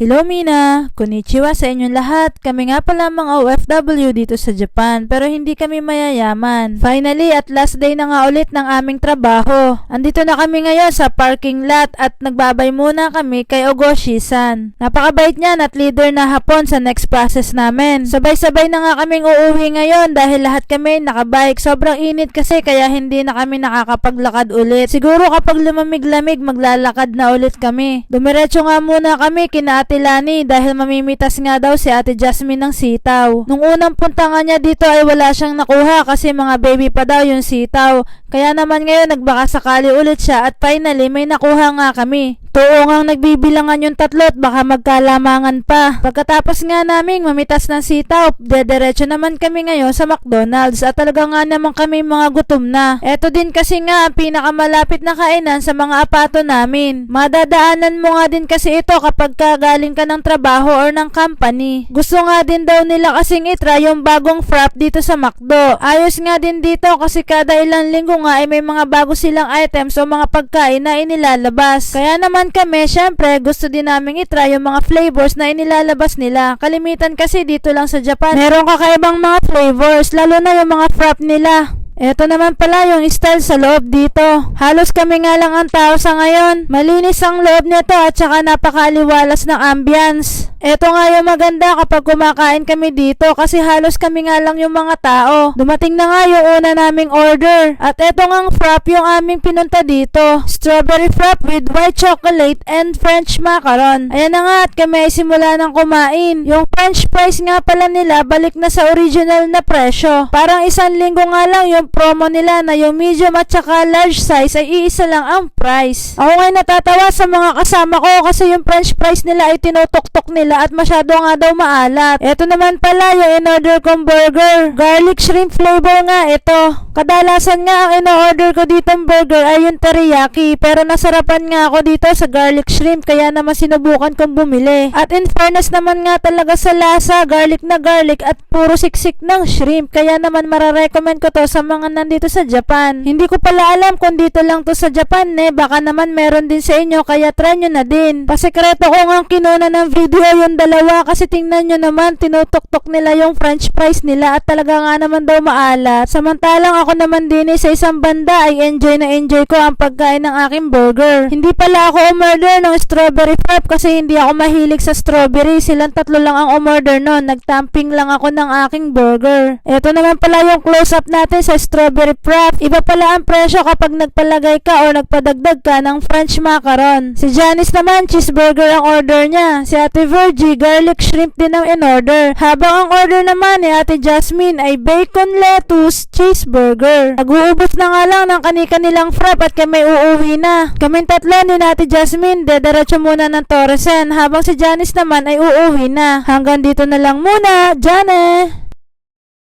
Hello Mina! Konnichiwa sa inyong lahat. Kami nga pala mga OFW dito sa Japan pero hindi kami mayayaman. Finally, at last day na nga ulit ng aming trabaho. Andito na kami ngayon sa parking lot at nagbabay muna kami kay Ogoshi-san. Napakabait niyan at leader na hapon sa next process namin. Sabay-sabay na nga kaming uuwi ngayon dahil lahat kami nakabike. Sobrang init kasi kaya hindi na kami nakakapaglakad ulit. Siguro kapag lumamig-lamig maglalakad na ulit kami. Dumiretso nga muna kami kina Ate Lani dahil mamimitas nga daw si Ate Jasmine ng sitaw. Nung unang punta nga niya dito ay wala siyang nakuha kasi mga baby pa daw yung sitaw. Kaya naman ngayon nagbaka sakali ulit siya at finally may nakuha nga kami. Tuo nga nagbibilangan yung tatlo at baka magkalamangan pa. Pagkatapos nga naming mamitas ng sitaw, dederecho naman kami ngayon sa McDonald's at talaga nga naman kami mga gutom na. Eto din kasi nga ang pinakamalapit na kainan sa mga apato namin. Madadaanan mo nga din kasi ito kapag ka galing ka ng trabaho or ng company. Gusto nga din daw nila kasing itry yung bagong frap dito sa McDo. Ayos nga din dito kasi kada ilang linggo nga ay may mga bago silang items o mga pagkain na inilalabas. Kaya naman kami, syempre, gusto din namin itry yung mga flavors na inilalabas nila. Kalimitan kasi dito lang sa Japan. Meron kakaibang mga flavors, lalo na yung mga frap nila. Ito naman pala yung style sa loob dito. Halos kami nga lang ang tao sa ngayon. Malinis ang loob nito at saka napakaliwalas ng ambience. Ito nga yung maganda kapag kumakain kami dito kasi halos kami nga lang yung mga tao. Dumating na nga yung una naming order. At ito nga frap yung aming pinunta dito. Strawberry frap with white chocolate and French macaron. Ayan na nga at kami ay simula ng kumain. Yung French fries nga pala nila balik na sa original na presyo. Parang isang linggo nga lang yung promo nila na yung medium at saka large size ay iisa lang ang price. Ako nga natatawa sa mga kasama ko kasi yung French fries nila ay tinutok-tok nila at masyado nga daw maalat. Ito naman pala yung in-order kong burger. Garlic shrimp flavor nga ito. Kadalasan nga ang in-order ko ditong burger ay yung teriyaki pero nasarapan nga ako dito sa garlic shrimp kaya naman sinubukan kong bumili. At in fairness naman nga talaga sa lasa, garlic na garlic at puro siksik ng shrimp kaya naman mararecommend ko to sa mga nandito sa Japan. Hindi ko pala alam kung dito lang to sa Japan eh, baka naman meron din sa inyo kaya try nyo na din. Pasekreto ko nga kinuna ng video yung dalawa kasi tingnan nyo naman tinutok-tok nila yung french fries nila at talaga nga naman daw maalat. Samantalang ako naman din eh, sa isang banda ay enjoy na enjoy ko ang pagkain ng aking burger. Hindi pala ako umorder ng strawberry frap kasi hindi ako mahilig sa strawberry. Silang tatlo lang ang umorder nun. Nagtamping lang ako ng aking burger. Ito naman pala yung close-up natin sa strawberry frap. Iba pala ang presyo kapag nagpalagay ka o nagpadagdag ka ng French macaron. Si Janice naman, cheeseburger ang order niya. Si Ate Virgie, garlic shrimp din ang in-order. Habang ang order naman ni Ate Jasmine ay bacon lettuce cheeseburger. Nag-uubos na nga lang ng kani-kanilang frap at kami uuwi na. Kaming tatlo ni Ate Jasmine, dediretso muna ng Torresen habang si Janice naman ay uuwi na. Hanggang dito na lang muna, Jane!